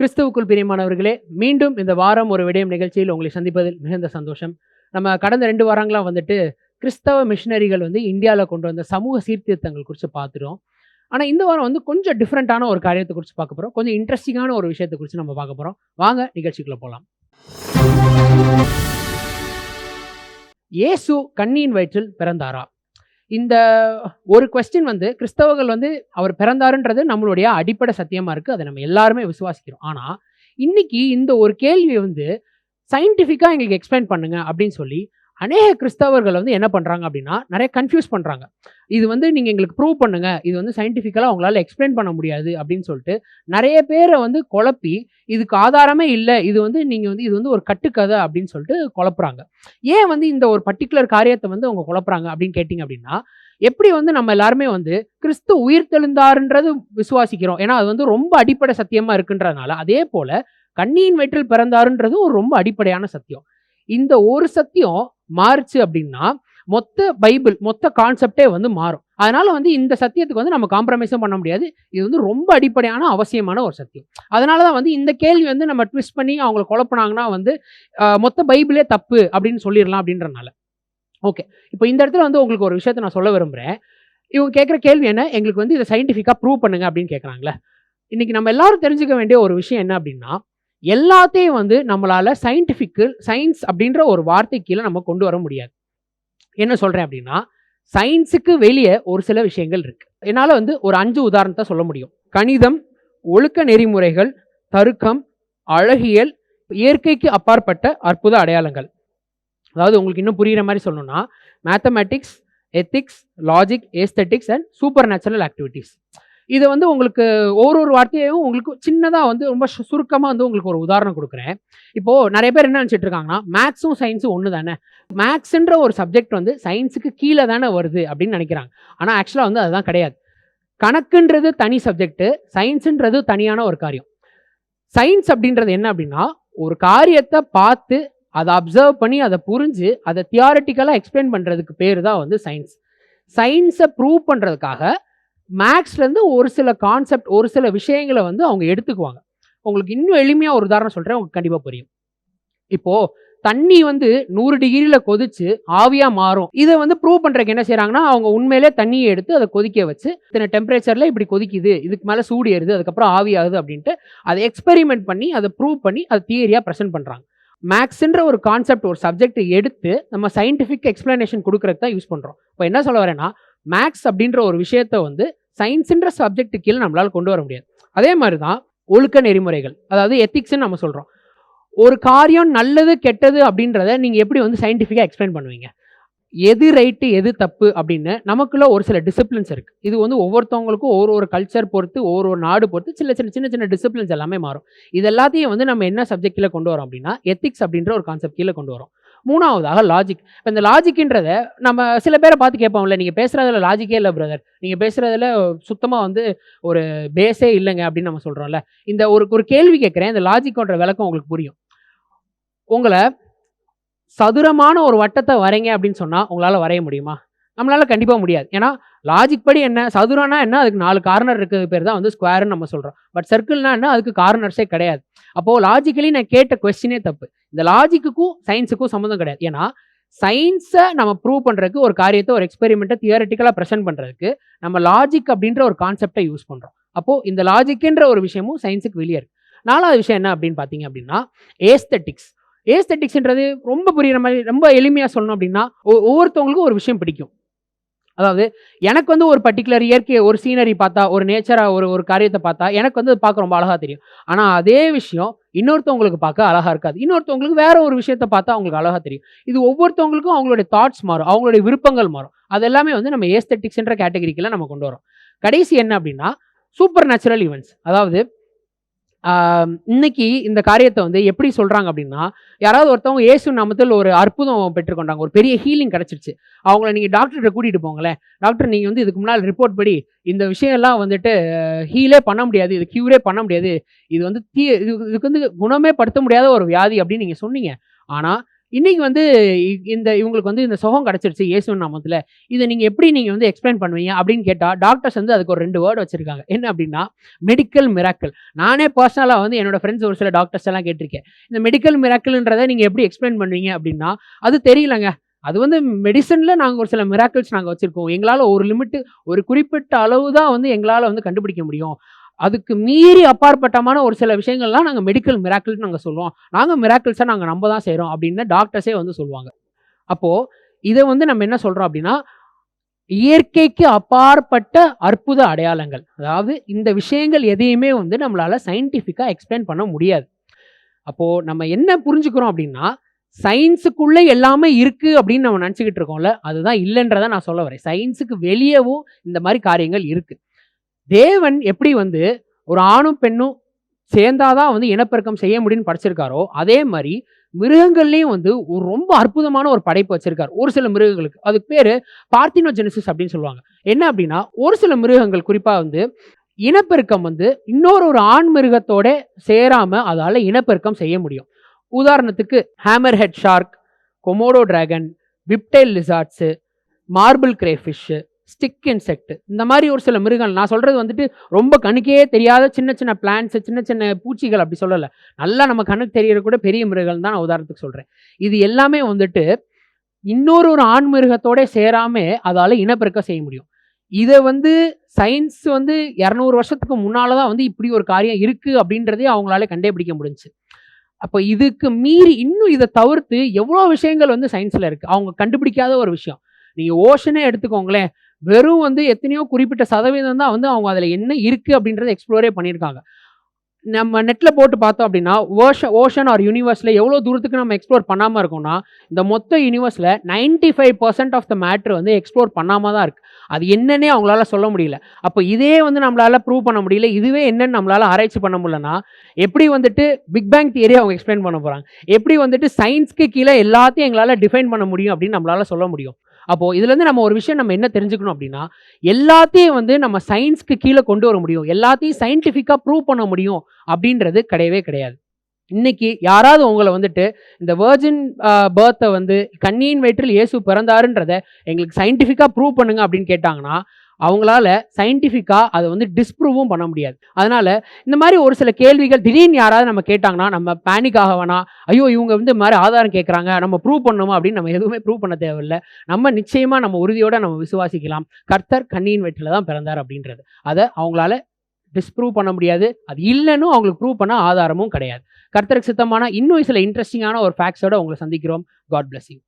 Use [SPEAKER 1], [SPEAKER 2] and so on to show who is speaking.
[SPEAKER 1] கிறிஸ்துவுக்குள் பிரியமானவர்களே மீண்டும் இந்த வாரம் ஒரு விடயம் நிகழ்ச்சியில் உங்களை சந்திப்பதில் மிகுந்த சந்தோஷம். நம்ம கடந்த ரெண்டு வாரங்களாக வந்துட்டு கிறிஸ்தவ மிஷினரிகள் வந்து இந்தியாவில் கொண்டு வந்த சமூக சீர்திருத்தங்கள் குறித்து பார்த்துட்டோம். ஆனால் இந்த வாரம் வந்து கொஞ்சம் டிஃப்ரெண்ட்டான ஒரு காரியத்தை குறித்து பார்க்க போகிறோம் கொஞ்சம் இன்ட்ரெஸ்டிங்கான ஒரு விஷயத்தை குறித்து நம்ம பார்க்க போகிறோம் வாங்க நிகழ்ச்சிக்குள்ளே போகலாம். இயேசு கண்ணியின் வயிற்றில் பிறந்தாரா? இந்த ஒரு கொஸ்டின் வந்து கிறிஸ்தவர்கள் வந்து அவர் பிறந்தாருன்றது நம்மளுடைய அடிப்படை சத்தியமாக இருக்குது அதை நம்ம எல்லாருமே விசுவாசிக்கிறோம். ஆனால் இன்னைக்கு இந்த ஒரு கேள்வியை வந்து சயின்டிஃபிக்காக எங்களுக்கு எக்ஸ்பிளைன் பண்ணுங்க அப்படின்னு சொல்லி அநேக கிறிஸ்தவர்கள் வந்து என்ன பண்ணுறாங்க அப்படின்னா நிறைய கன்ஃபியூஸ் பண்ணுறாங்க இது வந்து நீங்கள் எங்களுக்கு ப்ரூவ் பண்ணுங்கள் இது வந்து சயின்டிஃபிக்கலாக அவங்களால எக்ஸ்பிளைன் பண்ண முடியாது அப்படின்னு சொல்லிட்டு நிறைய பேரை வந்து குழப்பி இதுக்கு ஆதாரமே இல்லை. இது வந்து நீங்கள் வந்து இது வந்து ஒரு கட்டுக்கதை அப்படின்னு சொல்லிட்டு குழப்புறாங்க. ஏன் வந்து இந்த ஒரு பர்டிகுலர் காரியத்தை வந்து அவங்க குழப்புறாங்க அப்படின்னு கேட்டிங்க அப்படின்னா எப்படி வந்து நம்ம எல்லாருமே வந்து கிறிஸ்து உயிர் தெழுந்தாருன்றது விசுவாசிக்கிறோம். ஏன்னா அது வந்து ரொம்ப அடிப்படை சத்தியமாக இருக்குன்றதுனால அதே போல் கண்ணியின் வயிற்றில் பிறந்தாருன்றதும் ஒரு ரொம்ப அடிப்படையான சத்தியம். இந்த ஒரு சத்தியம் மாறுச்சு அப்படின்னா மொத்த பைபிள் மொத்த கான்செப்டே வந்து மாறும். அதனால வந்து இந்த சத்தியத்துக்கு வந்து நம்ம காம்ப்ரமைஸும் பண்ண முடியாது. இது வந்து ரொம்ப அடிப்படையான அவசியமான ஒரு சத்தியம். அதனால தான் வந்து இந்த கேள்வி வந்து நம்ம ட்விஸ்ட் பண்ணி அவங்களை குழப்பினாங்கன்னா வந்து மொத்த பைபிளே தப்பு அப்படின்னு சொல்லிடலாம் அப்படின்றனால. ஓகே இப்போ இந்த இடத்துல வந்து உங்களுக்கு ஒரு விஷயத்த நான் சொல்ல விரும்புகிறேன் இவங்க கேட்குற கேள்வி என்ன? எங்களுக்கு வந்து இதை சயின்டிஃபிக்காக ப்ரூவ் பண்ணுங்க அப்படின்னு கேட்குறாங்களே. இன்றைக்கி நம்ம எல்லாரும் தெரிஞ்சுக்க வேண்டிய ஒரு விஷயம் என்ன அப்படின்னா எல்லாத்தையும் வந்து நம்மளால் சயின்டிஃபிக்கு சயின்ஸ் அப்படின்ற ஒரு வார்த்தை கீழே நம்ம கொண்டு வர முடியாது. என்ன சொல்கிறேன் அப்படின்னா சயின்ஸுக்கு வெளியே ஒரு சில விஷயங்கள் இருக்குது என்னால் வந்து ஒரு அஞ்சு உதாரணத்தை சொல்ல முடியும். கணிதம் ஒழுக்க நெறிமுறைகள் தருக்கம் அழகியல் இயற்கைக்கு அப்பாற்பட்ட அற்புத அடையாளங்கள். அதாவது உங்களுக்கு இன்னும் புரிகிற மாதிரி சொல்லணும்னா mathematics ethics logic aesthetics and super natural activities இதை வந்து உங்களுக்கு ஒரு ஒரு வார்த்தையையும் உங்களுக்கு சின்னதாக வந்து ரொம்ப சுருக்கமாக வந்து உங்களுக்கு ஒரு உதாரணம் கொடுக்குறேன். இப்போது நிறைய பேர் என்ன நினச்சிட்டு இருக்காங்கன்னா மேக்ஸும் சயின்ஸும் ஒன்று தானே? மேக்ஸுன்ற ஒரு சப்ஜெக்ட் வந்து சயின்ஸுக்கு கீழே தானே வருது அப்படின்னு நினைக்கிறாங்க. ஆனால் ஆக்சுவலாக வந்து அதுதான் கிடையாது. கணக்குன்றது தனி சப்ஜெக்ட்டு சயின்ஸுன்றது தனியான ஒரு காரியம். சயின்ஸ் அப்படின்றது என்ன அப்படின்னா ஒரு காரியத்தை பார்த்து அதை அப்சர்வ் பண்ணி அதை புரிஞ்சு அதை தியாரிட்டிக்கலாக எக்ஸ்பிளைன் பண்ணுறதுக்கு பேர் தான் வந்து சயின்ஸ். சயின்ஸை ப்ரூவ் பண்ணுறதுக்காக மேக்ஸ்லேருந்து ஒரு சில கான்செப்ட் ஒரு சில விஷயங்களை வந்து அவங்க எடுத்துக்குவாங்க. உங்களுக்கு இன்னும் எளிமையாக ஒரு உதாரணம் சொல்கிறேன் உங்களுக்கு கண்டிப்பாக புரியும். இப்போது தண்ணி வந்து நூறு டிகிரியில் கொதிச்சு ஆவியாக மாறும். இதை வந்து ப்ரூவ் பண்ணுறக்கு என்ன செய்கிறாங்கன்னா அவங்க உண்மையிலே தண்ணியை எடுத்து அதை கொதிக்க வச்சு இத்தனை டெம்பரேச்சரில் இப்படி கொதிக்குது இதுக்கு மேலே சூடு ஏறுது அதுக்கப்புறம் ஆவியாகுது அப்படின்ட்டு அதை எக்ஸ்பெரிமெண்ட் பண்ணி அதை ப்ரூவ் பண்ணி அதை தியரியாக ப்ரெசென்ட் பண்ணுறாங்க மேக்ஸ்ன்ற ஒரு கான்செப்ட் ஒரு சப்ஜெக்ட் எடுத்து நம்ம சயின்டிஃபிக் எக்ஸ்பிளனேஷன் கொடுக்குறதுக்கு தான் யூஸ் பண்ணுறோம் இப்போ என்ன சொல்ல வரேன்னா மேக்ஸ் அப்படின்ற ஒரு விஷயத்த வந்து சயின்ஸுன்ற சப்ஜெக்ட் கீழே நம்மளால் கொண்டு வர முடியாது. அதே மாதிரி தான் ஒழுக்க நெறிமுறைகள். அதாவது எத்திக்ஸ்ன்னு நம்ம சொல்கிறோம் ஒரு காரியம் நல்லது கெட்டது அப்படின்றத நீங்கள் எப்படி வந்து சயின்டிஃபிக்காக எக்ஸ்பிளைன் பண்ணுவீங்க? எது ரைட்டு எது தப்பு அப்படின்னு நமக்குள்ள ஒரு சில டிசிப்ளின்ஸ் இருக்குது இது வந்து ஒவ்வொருத்தவங்களுக்கும் ஒரு ஒரு கல்ச்சர் பொறுத்து ஒரு ஒரு நாடு பொறுத்து சின்ன சின்ன சின்ன சின்ன டிசிப்ளின்ஸ் எல்லாமே மாறும். இது எல்லாத்தையும் வந்து நம்ம என்ன சப்ஜெக்ட் கீழே கொண்டு வரோம் அப்படின்னா எத்திக்ஸ் அப்படின்ற ஒரு கான்செப்ட் கீழே கொண்டு வரோம். மூணாவதாக லாஜிக் இப்போ இந்த லாஜிக்ன்றத நம்ம சில பேரை பார்த்து கேட்போம்ல நீங்கள் பேசுகிறதுல லாஜிக்கே இல்லை பிரதர் நீங்கள் பேசுகிறதுல சுத்தமாக வந்து ஒரு பேஸே இல்லைங்க அப்படின்னு நம்ம சொல்கிறோம்ல இந்த ஒரு ஒரு கேள்வி கேட்குறேன் இந்த லாஜிக்கோன்ற விளக்கம் உங்களுக்கு புரியும். உங்களை சதுரமான ஒரு வட்டத்தை வரைங்க அப்படின்னு சொன்னால் உங்களால் வரைய முடியுமா? நம்மளால் கண்டிப்பாக முடியாது. ஏன்னா லாஜிக் படி என்ன? சதுரம்னா என்ன? அதுக்கு நாலு கார்னர் இருக்கிறது பேர் தான் வந்து ஸ்கொயர்னு நம்ம சொல்கிறோம் பட் சர்க்கிள்னா என்ன? அதுக்கு கார்னர்ஸே கிடையாது. அப்போது லாஜிக்கலி நான் கேட்ட கொஸ்டினே தப்பு. இந்த லாஜிக்குக்கும் சயின்ஸுக்கும் சம்மந்தம் கிடையாது. ஏன்னா சயின்ஸை நம்ம ப்ரூவ் பண்ணுறதுக்கு ஒரு காரியத்தை ஒரு எக்ஸ்பெரிமெண்ட்டை தியரட்டிக்கலாக ப்ரெசென்ட் பண்ணுறதுக்கு நம்ம லாஜிக் அப்படின்ற ஒரு கான்செப்டை யூஸ் பண்ணுறோம் அப்போது இந்த லாஜிக்ன்ற ஒரு விஷயமும் சயின்ஸுக்கு வெளியே இருக்குது நாலாவது விஷயம் என்ன அப்படின்னு பார்த்தீங்க அப்படின்னா ஏஸ்தட்டிக்ஸ் ஏஸ்தட்டிக்ஸ்ன்றது ரொம்ப புரியுற மாதிரி ரொம்ப எளிமையாக சொல்லணும் அப்படின்னா ஒவ்வொருத்தவங்களுக்கும் ஒரு விஷயம் பிடிக்கும். அதாவது எனக்கு வந்து ஒரு பர்டிகுலர் இயற்கை ஒரு சீனரி பார்த்தா ஒரு நேச்சராக ஒரு ஒரு காரியத்தை பார்த்தா எனக்கு வந்து பார்க்க ரொம்ப அழகாக தெரியும். ஆனால் அதே விஷயம் இன்னொருத்தவங்களுக்கு பார்க்க அழகாக இருக்காது. இன்னொருத்தவங்களுக்கு வேற ஒரு விஷயத்தை பார்த்தா அவங்களுக்கு அழகாக தெரியும். இது ஒவ்வொருத்தவங்களுக்கும் அவங்களுடைய தாட்ஸ் மாறும் அவங்களுடைய விருப்பங்கள் மாறும். அது எல்லாமே வந்து நம்ம ஏஸ்தட்டிக்ஸ்ன்ற கேட்டகரிக்கெல்லாம் நம்ம கொண்டு வரோம் கடைசி என்ன அப்படின்னா சூப்பர் நேச்சுரல் ஈவெண்ட்ஸ் அதாவது இன்னைக்கு இந்த காரியத்தை வந்து எப்படி சொல்கிறாங்க அப்படின்னா யாராவது ஒருத்தவங்க இயேசு நாமத்தில் ஒரு அற்புதம் பெற்றுக்கொண்டாங்க ஒரு பெரிய ஹீலிங் கிடச்சிருச்சு. அவங்கள நீங்கள் டாக்டர்கிட்ட கூட்டிகிட்டு போங்களேன். டாக்டர் நீங்கள் வந்து இதுக்கு முன்னால் ரிப்போர்ட் படி இந்த விஷயம்லாம் வந்துட்டு ஹீலே பண்ண முடியாது. இது க்யூரே பண்ண முடியாது. இது வந்து தீ இது இதுக்கு வந்து குணமே படுத்த முடியாத ஒரு வியாதி அப்படின்னு நீங்கள் சொன்னீங்க. ஆனால் இன்னைக்கு வந்து இ- இந்த இவங்களுக்கு வந்து இந்த சுகம் கிடச்சிருச்சு இயேசுவின் நாமத்தில். இதை நீங்கள் எப்படி நீங்கள் வந்து எக்ஸ்பிளைன் பண்ணுவீங்க அப்படின்னு கேட்டால் டாக்டர்ஸ் வந்து அதுக்கு ஒரு ரெண்டு வேர்டு வச்சிருக்காங்க. என்ன அப்படின்னா மெடிக்கல் மிராக்கிள் நானே பர்சனலாக வந்து என்னோட ஃப்ரெண்ட்ஸ் ஒரு சில டாக்டர்ஸ் எல்லாம் கேட்டிருக்கேன். இந்த மெடிக்கல் மிராக்கிள்ன்றதை நீங்கள் எப்படி எக்ஸ்பிளைன் பண்ணுவீங்க அப்படின்னா அது தெரியலங்க. அது வந்து மெடிசனில் நாங்கள் ஒரு சில மிராக்கிள்ஸ் நாங்கள் வச்சுருக்கோம். எங்களால் ஒரு லிமிட்டு ஒரு குறிப்பிட்ட அளவு தான் வந்து எங்களால் வந்து கண்டுபிடிக்க முடியும். அதுக்கு மீறி அப்பாற்பட்டமான ஒரு சில விஷயங்கள்லாம் நாங்கள் மெடிக்கல் மிராக்கிள்னு நாங்கள் சொல்லுவோம். நாங்கள் மிராக்கிள்ஸை நாங்கள் நம்ப தான் செய்கிறோம் அப்படின்னு டாக்டர்ஸே வந்து சொல்லுவாங்க. அப்போது இதை வந்து நம்ம என்ன சொல்கிறோம் அப்படின்னா இயற்கைக்கு அப்பாற்பட்ட அற்புத அடையாளங்கள். அதாவது இந்த விஷயங்கள் எதையுமே வந்து நம்மளால் சயின்டிஃபிக்காக எக்ஸ்பிளைன் பண்ண முடியாது. அப்போது நம்ம என்ன புரிஞ்சுக்கிறோம் அப்படின்னா சயின்ஸுக்குள்ளே எல்லாமே இருக்குது அப்படின்னு நம்ம நினச்சிக்கிட்டு இருக்கோம்ல அதுதான் இல்லைன்றதை நான் சொல்ல வரேன். சயின்ஸுக்கு வெளியவும் இந்த மாதிரி காரியங்கள் இருக்குது தேவன் எப்படி வந்து ஒரு ஆணும் பெண்ணும் சேர்ந்தாதான் வந்து இனப்பெருக்கம் செய்ய முடியும்னு படிச்சிருக்காரோ அதே மாதிரி மிருகங்கள்லேயும் வந்து ஒரு ரொம்ப அற்புதமான ஒரு படைப்பு வச்சிருக்காரு. ஒரு சில மிருகங்களுக்கு. அதுக்கு பேர் பார்த்தினோஜெனிசிஸ் அப்படின்னு சொல்லுவாங்க. என்ன அப்படின்னா ஒரு சில மிருகங்கள் குறிப்பாக வந்து இனப்பெருக்கம் வந்து இன்னொரு ஒரு ஆண் மிருகத்தோட சேராம அதால இனப்பெருக்கம் செய்ய முடியும். உதாரணத்துக்கு hammer head shark Komodo dragon whiptail lizards marble crayfish stick insect இந்த மாதிரி ஒரு சில மிருகங்கள் நான் சொல்கிறது வந்துட்டு ரொம்ப கண்ணுக்கே தெரியாத சின்ன சின்ன பிளான்ஸு சின்ன சின்ன பூச்சிகள் அப்படி சொல்லலை. நல்லா நம்ம கண்ணுக்கு தெரியற கூட பெரிய மிருகங்கள் தான் நான் உதாரணத்துக்கு சொல்கிறேன் இது எல்லாமே வந்துட்டு இன்னொரு ஒரு ஆண் மிருகத்தோட சேராம அதால் இனப்பெருக்கம் செய்ய முடியும். இதை வந்து சயின்ஸ் வந்து இரநூறு வருஷத்துக்கு முன்னால் தான் வந்து இப்படி ஒரு காரியம் இருக்குது அப்படின்றதே அவங்களால கண்டுபிடிக்க முடிஞ்சுச்சு. அப்போ இதுக்கு மீறி இன்னும் இதை தவிர்த்து எவ்வளோ விஷயங்கள் வந்து சயின்ஸில் இருக்குது அவங்க கண்டுபிடிக்காத ஒரு விஷயம். நீங்கள் ஓஷனே எடுத்துக்கோங்களேன். வெறும் வந்து எத்தனையோ குறிப்பிட்ட சதவீதம் தான் வந்து அவங்க அதில் என்ன இருக்குது அப்படின்றத எக்ஸ்ப்ளோரே பண்ணியிருக்காங்க. நம்ம நெட்டில் போட்டு பார்த்தோம் அப்படின்னா ஓஷன் ஓஷன் ஆர் யூனிவர்ஸில் எவ்வளோ தூரத்துக்கு நம்ம எக்ஸ்ப்ளோர் பண்ணாமல் இருக்கோம்னா இந்த மொத்த யூனிவர்ஸில் ninety five percent of the matter வந்து எக்ஸ்ப்ளோர் பண்ணாமல் தான் இருக்குது அது என்னன்னே அவங்களால சொல்ல முடியல. அப்போ இதே வந்து நம்மளால ப்ரூவ் பண்ண முடியல. இதுவே என்னன்னு நம்மளால ஆராய்ச்சி பண்ண முடியலன்னா எப்படி வந்துட்டு பிக் பேங் தியரி அவங்க எக்ஸ்பிளைன் பண்ண போகிறாங்க எப்படி வந்துட்டு சயின்ஸ்க்கு கீழே எல்லாத்தையும் எங்களால் டிஃபைன் பண்ண முடியும் அப்படின்னு நம்மளால சொல்ல முடியும். அப்போது இதுலேருந்து நம்ம ஒரு விஷயம் நம்ம என்ன தெரிஞ்சுக்கணும் அப்படின்னா எல்லாத்தையும் வந்து நம்ம சயின்ஸ்க்கு கீழே கொண்டு வர முடியும். எல்லாத்தையும் சயின்டிஃபிக்காக ப்ரூவ் பண்ண முடியும் அப்படின்றது கிடையவே கிடையாது. இன்னைக்கு யாராவது உங்களை வந்துட்டு இந்த வேர்ஜின் பேர்த்தை வந்து கண்ணியின் வயிற்றில் இயேசு பிறந்தாருன்றதை எங்களுக்கு சயின்டிஃபிக்காக ப்ரூவ் பண்ணுங்க அப்படின்னு கேட்டாங்கன்னா அவங்களால சயின்டிஃபிக்காக அதை வந்து டிஸ்ப்ரூவும் பண்ண முடியாது. அதனால் இந்த மாதிரி ஒரு சில கேள்விகள் திடீர்னு யாராவது நம்ம கேட்டாங்கன்னா நம்ம பேனிக் ஆக வேணாம் ஐயோ இவங்க வந்து மாதிரி ஆதாரம் கேட்குறாங்க நம்ம ப்ரூவ் பண்ணணுமா அப்படின்னு நம்ம எதுவுமே ப்ரூவ் பண்ண தேவையில்லை. நம்ம நிச்சயமாக நம்ம உறுதியோடு நம்ம விசுவாசிக்கலாம். கர்த்தர் கண்ணியின் வெற்றில தான் பிறந்தார் அப்படின்றது. அதை அவங்களால டிஸ்ப்ரூவ் பண்ண முடியாது. அது இல்லைன்னு அவங்களுக்கு ப்ரூவ் பண்ண ஆதாரமும் கிடையாது. கர்த்தருக்கு சித்தமான இன்னும் சில இன்ட்ரெஸ்டிங்கான ஒரு ஃபேக்ட்ஸோட உங்களை சந்திக்கிறோம். God bless you